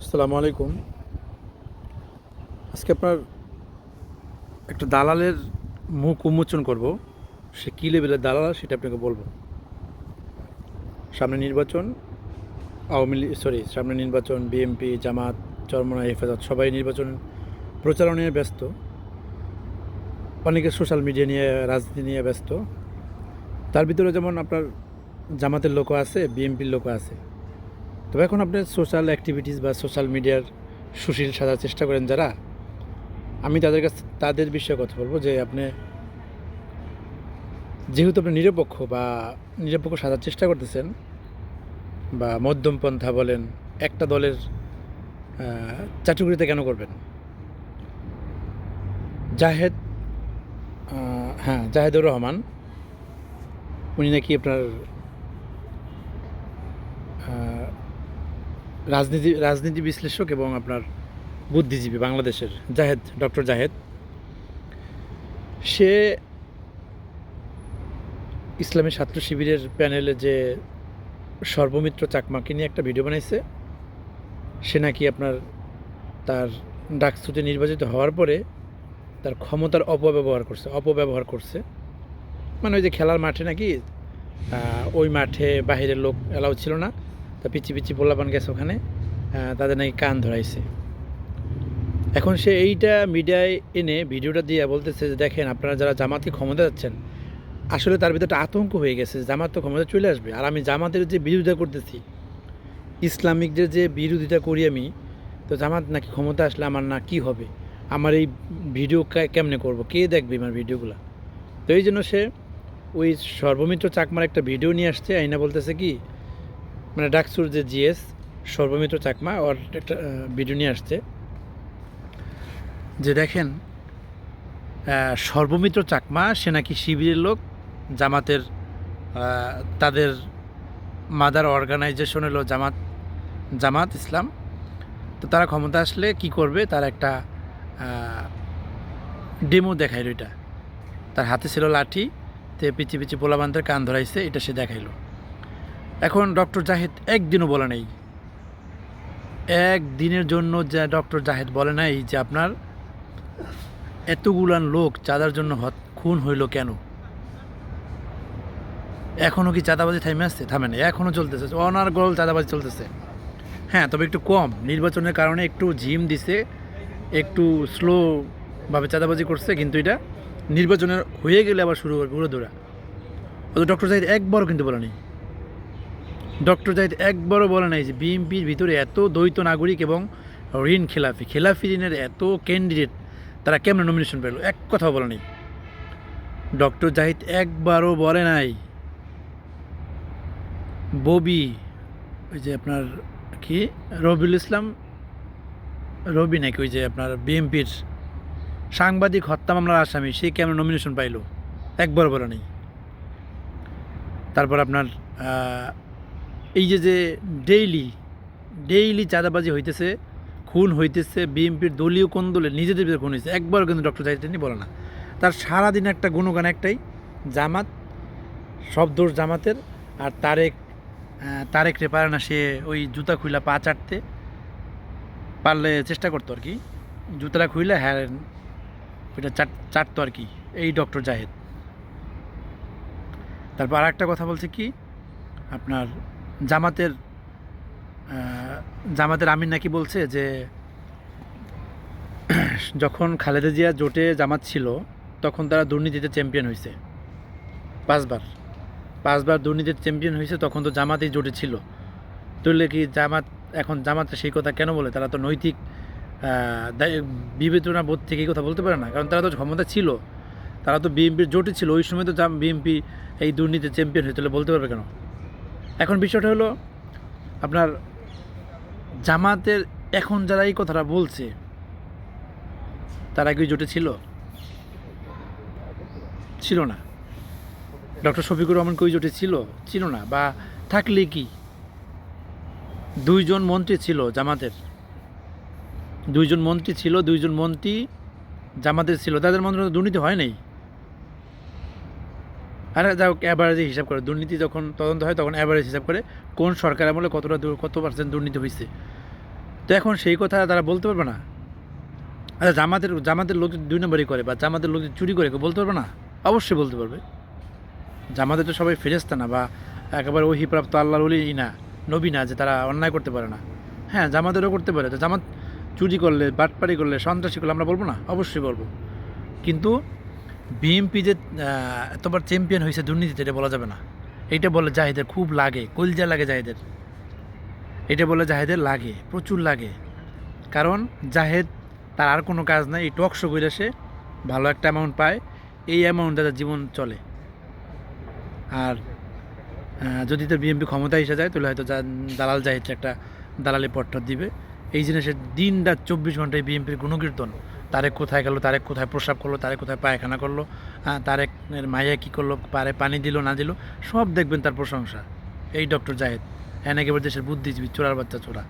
আসসালামু আলাইকুম। আজকে আপনার একটা দালালের মুখ উন্মোচন করব। সে কী লেভেলের দালাল সেটা আপনাকে বলব। সামনে নির্বাচন, আওয়ামী লীগ সরি সামনে নির্বাচন বিএমপি জামাত চরমনা হেফাজত, সবাই নির্বাচন প্রচারণা ব্যস্ত। অনেকে সোশ্যাল মিডিয়া নিয়ে, রাজনীতি নিয়ে ব্যস্ত। তার ভিতরে যেমন আপনার জামাতের লোকও আছে বিএমপির লোকও আছে। তবে এখন আপনি সোশ্যাল অ্যাক্টিভিটিস বা সোশ্যাল মিডিয়ার সুশীল সাজার চেষ্টা করেন যারা, আমি তাদের কাছে, তাদের বিষয়ে কথা বলব যে আপনি যেহেতু আপনি নিরপেক্ষ বা নিরপেক্ষ সাজার চেষ্টা করতেছেন বা মধ্যমপন্থা বলেন, একটা দলের চাটুকরিতে কেন করবেন? জাহেদ হ্যাঁ জাহেদুর রহমান, উনি নাকি আপনার রাজনীতি রাজনীতি বিশ্লেষক এবং আপনার বুদ্ধিজীবী বাংলাদেশের জাহেদ, ডক্টর জাহেদ। সে ইসলামী ছাত্র শিবিরের প্যানেলে যে সর্বমিত্র চাকমাকে নিয়ে একটা ভিডিও বানাইছে, সে নাকি আপনার তার ডাকসুতে নির্বাচিত হওয়ার পরে তার ক্ষমতার অপব্যবহার করছে অপব্যবহার করছে। মানে ওই যে খেলার মাঠে নাকি ওই মাঠে বাহিরের লোক এলাও ছিল না। তা পিচি পিচি পোলাপান গেছে ওখানে তাদের নাকি কান ধরাইছে। এখন সে এইটা মিডিয়ায় এনে ভিডিওটা দিয়ে বলতেছে যে দেখেন, আপনারা যারা জামাতকে ক্ষমতা যাচ্ছেন, আসলে তার ভিতরে একটা আতঙ্ক হয়ে গেছে জামাত তো ক্ষমতা চলে আসবে। আর আমি জামাতের যে বিরোধিতা করতেছি, ইসলামিকদের যে বিরোধিতা করি আমি, তো জামাত নাকি ক্ষমতা আসলে আমার না কি হবে? আমার এই ভিডিও কেমনে করব? কে দেখবে আমার ভিডিওগুলো? তো এই জন্য সে ওই সর্বমিত্র চাকমার একটা ভিডিও নিয়ে আসছে, আইনা বলতেছে কি মানে ডাকসুর যে জিএস, সর্বমিত্র চাকমা, ওর একটা ভিডিও নিয়ে আসছে। যে দেখেন সর্বমিত্র চাকমা, সে নাকি শিবিরের লোক, জামাতের তাদের মাদার অর্গানাইজেশন হলো জামাত জামাত ইসলাম। তো তারা ক্ষমতা আসলে কি করবে, তার একটা ডেমো দেখাইল এটা। তার হাতে ছিল লাঠি, তে পিচি পিচি পোলাবান্তের কান ধরাইছে, এটা সে দেখাইলো। এখন ডক্টর জাহেদ একদিনও বলে নেই। একদিনের জন্য যা ডক্টর জাহেদ বলে নাই যে আপনার এতগুলান লোক চাঁদার জন্য হত- খুন হইল কেন? এখনও কি চাঁদাবাজি থামে আসছে থামে না এখনও চলতেছে, অনার্গল চাঁদাবাজি চলতেছে। হ্যাঁ তবে একটু কম, নির্বাচনের কারণে একটু ঝিম দিছে, একটু স্লোভাবে চাঁদাবাজি করছে, কিন্তু এটা নির্বাচনের হয়ে গেলে আবার শুরু করবে উড়ে দৌড়া। অত ডক্টর জাহিদ একবারও কিন্তু বলে নেই ডক্টর জাহিদ একবারও বলে নাই যে বিএনপির ভিতরে এত দ্বৈত নাগরিক এবং ঋণ খেলাফি খেলাফি ঋণের এত ক্যান্ডিডেট তারা কেমন নমিনেশন পেল? এক কথা বলে নেই। ডক্টর জাহিদ একবারও বলে নাই। ববি, ওই যে আপনার কি? রবিউল ইসলাম? রবি নাকি? ওই যে আপনার বিএনপির সাংবাদিক হত্যা মামলার আসামি, সে কেমন নমিনেশন পাইলো? একবার বলে নেই। তারপর আপনার এই যে যে ডেইলি ডেইলি চাঁদাবাজি হইতেছে, খুন হইতেছে, বিএনপির দলীয় কোন দলের, নিজেদের ভিতরে খুন হয়েছে একবারও কিন্তু ডক্টর জাহিদ তিনি বলে না। তার সারাদিন একটা গুণগান একটাই, জামাত, সব দোষ জামাতের, আর তারেক তারেক রে পারে না, সে ওই জুতা খুইলা পা চাটতে, পারলে চেষ্টা করতো আর কি। জুতাটা খুইলে হ্যাঁ ওইটা চাট, চাটতো আর কি, এই ডক্টর জাহেদ। তারপর আর একটা কথা বলছে কি, আপনার জামাতের জামাতের আমিন নাকি বলছে যে, যখন খালেদা জিয়া জোটে জামাত ছিল, তখন তারা দুর্নীতিতে চ্যাম্পিয়ন হয়েছে পাঁচবার। পাঁচবার দুর্নীতিতে চ্যাম্পিয়ন হয়েছে তখন তো জামাতেই জোটে ছিল। তাহলে কি জামাত, এখন জামাতে সেই কথা কেন বলে? তারা তো নৈতিক বিবেচনা বোধ থেকে এই কথা বলতে পারে না। কারণ তারা তো ক্ষমতা ছিল। তারা তো বিএনপির জোটে ছিল। ওই সময় তো বিএনপি এই দুর্নীতিতে চ্যাম্পিয়ন হয়েছিল বলতে পারবে কেন? এখন বিষয়টা হলো, আপনার জামাতের এখন যারা এই কথাটা বলছে, তারা কি জোটে ছিল? ছিল না। ডক্টর শফিকুর রহমান কই জোটে ছিল? ছিল না। বা থাকলে কি? দুইজন মন্ত্রী ছিল জামাতের। দুইজন মন্ত্রী ছিল, দুইজন মন্ত্রী জামাতের ছিল। তাদের মন্ত্রী দুর্নীতি হয় নাই? আর যাও অ্যাভারেজে হিসাব করে, দুর্নীতি যখন তদন্ত হয়, তখন অ্যাভারেজ হিসাব করে কোন সরকার আমলে কতটা কত পার্সেন্ট দুর্নীতি হয়েছে তো এখন সেই কথা তারা বলতে পারবে না। আচ্ছা জামাতের জামাতের লোক দুই নম্বরই করে বা জামাতের লোক চুরি করে বলতে পারবে না? অবশ্যই বলতে পারবে। জামাতে তো সবাই ফেরেস্তা না বা একেবারে ওই প্রাপ্ত আল্লাহর ওলি না, নবী না যে তারা অন্যায় করতে পারে না। হ্যাঁ জামাতেরও করতে পারে। তো জামাত চুরি করলে বাটপাড়ি করলে, সন্ত্রাসী করলে আমরা বলব না? অবশ্যই বলব। কিন্তু বিএমপি যে এতবার চ্যাম্পিয়ন হয়েছে দুর্নীতিতে, এটা বলা যাবে না। এইটা বলে জাহিদের খুব লাগে, কলজা লাগে জাহিদের। এটা বলে জাহেদের লাগে, প্রচুর লাগে। কারণ জাহেদ, তার আর কোনো কাজ নাই, এই টক শো করে সে ভালো একটা অ্যামাউন্ট পায়, এই অ্যামাউন্টে তার জীবন চলে। আর যদি তার বিএমপি ক্ষমতা এসে যায়, তাহলে হয়তো দালাল জাহিদ একটা দালালি পট্টর দিবে। এই জিনিসের দিন রাত চব্বিশ ঘন্টায় বিএমপির গুণকীর্তন। তারেক কোথায় গেল, তারেক কোথায় প্রসাব করল, তারেক কোথায় পায়খানা করল হ্যাঁ তারেকের মাইয়া কী করল, পারে পানি দিল, না দিল, সব দেখবেন তার প্রশংসা। এই ডক্টর জাহেদ এনেকে একেবারে দেশের বুদ্ধিজীবী, চোরার বাচ্চা চোরা।